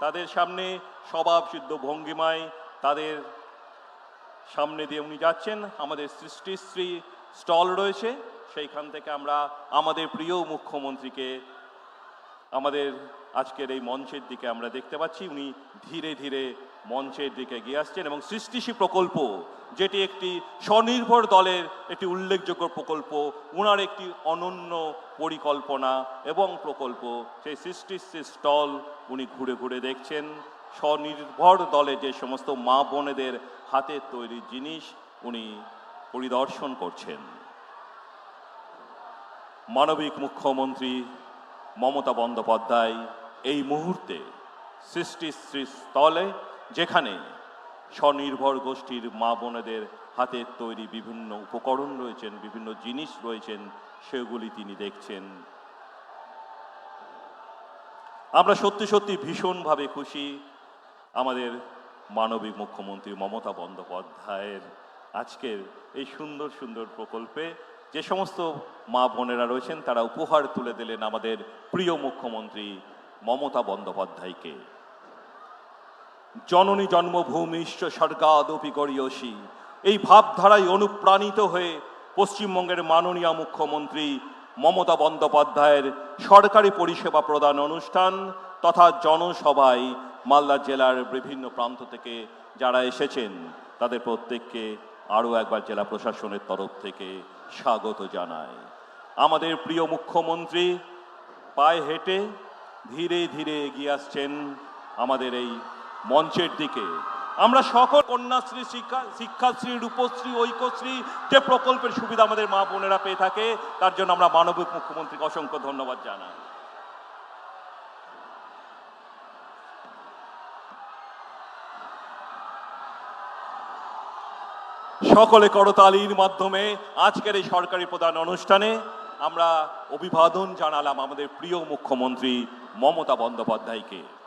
তাদের সামনে স্বভাব সিদ্ধ ভঙ্গিমায় তাদের সামনে দিয়ে উনি যাচ্ছেন। আমাদের সৃষ্টিশ্রী স্টল রয়েছে। সেইখান থেকে আমরা আমাদের প্রিয় মুখ্যমন্ত্রীকে, আমাদের আজকের এই মঞ্চের দিকে আমরা দেখতে পাচ্ছি। উনি ধীরে ধীরে মঞ্চের দিকে গিয়ে আসছেন এবং সৃষ্টিশী প্রকল্প, যেটি একটি স্বনির্ভর দলের একটি উল্লেখযোগ্য প্রকল্প ওনার একটি অনন্য পরিকল্পনা এবং প্রকল্প, সেই সৃষ্টিশ্রী স্টল উনি ঘুরে ঘুরে দেখছেন। স্বনির্ভর দলে যে সমস্ত মা বোনেদের হাতের তৈরি জিনিস উনি পরিদর্শন করছেন। মানবিক মুখ্যমন্ত্রী মমতা বন্দ্যোপাধ্যায় এই মুহূর্তে সৃষ্টিশ্রী স্থলে যেখানে স্বনির্ভর গোষ্ঠীর মা বোনেদের হাতের তৈরি বিভিন্ন উপকরণ রয়েছেন, বিভিন্ন জিনিস রয়েছেন, সেগুলি তিনি দেখছেন। আমরা সত্যি সত্যি ভীষণভাবে খুশি আমাদের মানবিক মুখ্যমন্ত্রী মমতা বন্দ্যোপাধ্যায়ের আজকের এই সুন্দর সুন্দর প্রকল্পে যে সমস্ত মা বোনেরা রয়েছেন, তারা উপহার তুলে দিলেন আমাদের প্রিয় মুখ্যমন্ত্রী মমতা বন্দ্যোপাধ্যায়কে। জননী জন্মভূমিশ্চ স্বর্গাদপি গরিয়সী এই ভাবধারায় অনুপ্রাণিত হয়ে পশ্চিমবঙ্গের মাননীয় মুখ্যমন্ত্রী মমতা বন্দ্যোপাধ্যায়ের সরকারি পরিষেবা প্রদান অনুষ্ঠান তথা জনসভায় মালদা জেলার বিভিন্ন প্রান্ত থেকে যারা এসেছেন, তাদের প্রত্যেককে আরও একবার জেলা প্রশাসনের তরফ থেকে স্বাগত জানায় আমাদের প্রিয় মুখ্যমন্ত্রী পায়ে হেঁটে ধীরে ধীরে এগিয়ে আসছেন আমাদের এই মঞ্চের দিকে। আমরা সকল কন্যাশ্রী, শিক্ষা, শিক্ষাশ্রী, রূপশ্রী, ঐক্যশ্রী, যে প্রকল্পের সুবিধা আমাদের মা বোনেরা পেয়ে থাকে, তার জন্য আমরা মানবিক মুখ্যমন্ত্রীকে অসংখ্য ধন্যবাদ জানাই। সকলে করতালির মাধ্যমে আজকের এই সরকারি প্রধান অনুষ্ঠানে আমরা অভিবাদন জানালাম আমাদের প্রিয় মুখ্যমন্ত্রী মমতা বন্দ্যোপাধ্যায়কে।